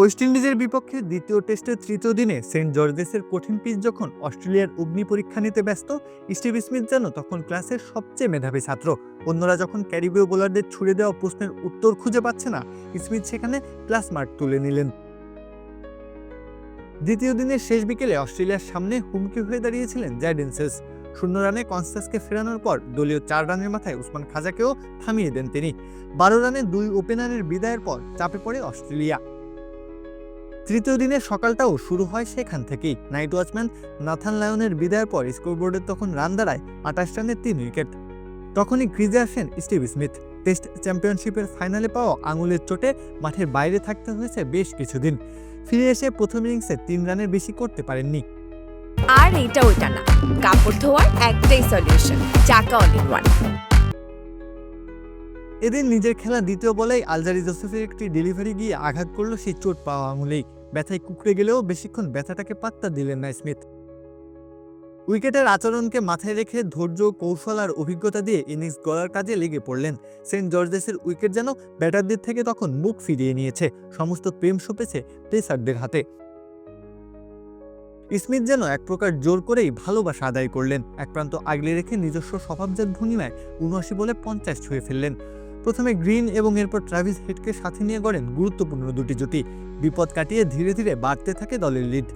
West ইন্ডিজের বিপক্ষে দ্বিতীয় টেস্টের তৃতীয় দিনে সেন্ট জর্জেসের কঠিন পিচ যখন অস্ট্রেলিয়ার অগ্নি পরীক্ষা নিতে ব্যস্ত, স্টিভ স্মিথ যেন তখন ক্লাসের সবচেয়ে মেধাবী ছাত্র। অন্যরা যখন ক্যারিবীয় বোলারদের ছুড়ে দেওয়া প্রশ্নের উত্তর খুঁজে পাচ্ছে না, স্মিথ সেখানে প্লাস মার্ক তুলে নিলেন। দ্বিতীয় দিনের শেষ বিকেলে অস্ট্রেলিয়ার সামনে হুমকি হয়ে দাঁড়িয়েছিলেন জ্যাডেন্সেস শূন্য রানে কনস্টাসকে ফেরানোর পর দলীয় চার রানের মাথায় উসমান খাজাকেও থামিয়ে দেন তিনি। বারো রানে দুই ওপেনারের বিদায়ের পর চাপে পড়ে অস্ট্রেলিয়া। তৃতীয় দিনের সকালটাও শুরু হয় সেখান থেকেই। নাইট ওয়াচম্যান নাথান লায়নের বিদায়ের পর স্কোরবোর্ডে তখন রান দাঁড়ায় আঠাশ রানের তিন উইকেট। তখনই ক্রিজে আসেন স্টিভ স্মিথ। টেস্ট চ্যাম্পিয়নশিপের ফাইনালে পাওয়া আঙুলের চোটে মাঠের বাইরে থাকতে হয়েছে বেশ কিছুদিন। ফিরে এসে প্রথম ইনিংসে তিন রানের বেশি করতে পারেননি। আর এটা ওইটা না। কাপড় ধোয়ার একটাই সলিউশন চাকা অল ইন ওয়ান এদিন নিজের খেলা দ্বিতীয় বলেই আলজারি জোসেফের একটি ডেলিভারি গিয়ে আঘাত করল সেই চোট পাওয়া আঙুলেই। ব্যথায় কুকড়ে গেলেও বেশিক্ষণ ব্যথাটাকে পাত্তা দিলেন না স্মিথ। উইকেটের আচরণকে মাথায় রেখে ধৈর্য, কৌশল আর অভিজ্ঞতা দিয়ে ইনিংস গড়ার কাজে লেগে পড়লেন। সেন্ট জর্জেসের উইকেট যেন ব্যাটারদের থেকে তখন মুখ ফিরিয়ে নিয়েছে, সমস্ত প্রেম সপেছে পেসারদের হাতে। স্মিথ যেন এক প্রকার জোর করেই ভালোবাসা আদায় করলেন এক প্রান্ত আগলে রেখে নিজস্ব স্বভাবজাত ভঙ্গিমায় উনআশি বলে পঞ্চাশ ছুঁয়ে ফেললেন। প্রথমে গ্রিন এবং এরপর ট্রাভিস হেডকে সাথে নিয়ে গড়েন গুরুত্বপূর্ণ দুটি জুটি। বিপদ কাটিয়ে ধীরে ধীরে বাড়তে থাকে দলের লিড।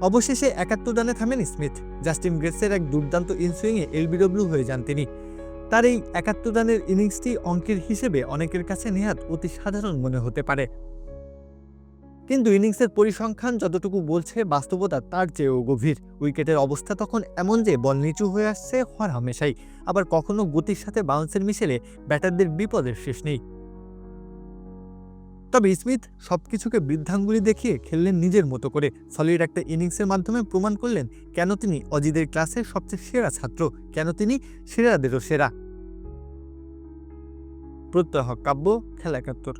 অবশেষে একাত্তর রানে থামেন স্মিথ। জাস্টিন গ্রেসের এক দুর্দান্ত ইনসুইংয়ে এলবিডব্লিউ হয়ে যান তিনি। তার এই একাত্তর রানের ইনিংসটি অঙ্কের হিসেবে অনেকের কাছে নেহাত অতি সাধারণ মনে হতে পারে। কিন্তু ইনিংসের পরিসংখ্যান যতটুকু বলছে, বাস্তবতা তার চেয়েও গভীর। উইকেটের অবস্থা তখন এমন যে বল নিচু হয়ে আসছে হর হামেশাই। আবার কখনো গতির সাথে বাউন্সের মিশেলে ব্যাটারদের বিপদের শেষ নেই। তবে স্মিথ সব কিছুকে বৃদ্ধাঙ্গুলি দেখিয়ে খেললেন নিজের মতো করে। সলিড একটা ইনিংসের মাধ্যমে প্রমাণ করলেন কেন তিনি অজিদের ক্লাসের সবচেয়ে সেরা ছাত্র, কেন তিনি সেরাদেরও সেরা। প্রত্যয় হক কাব্য, খেলা একাত্তর।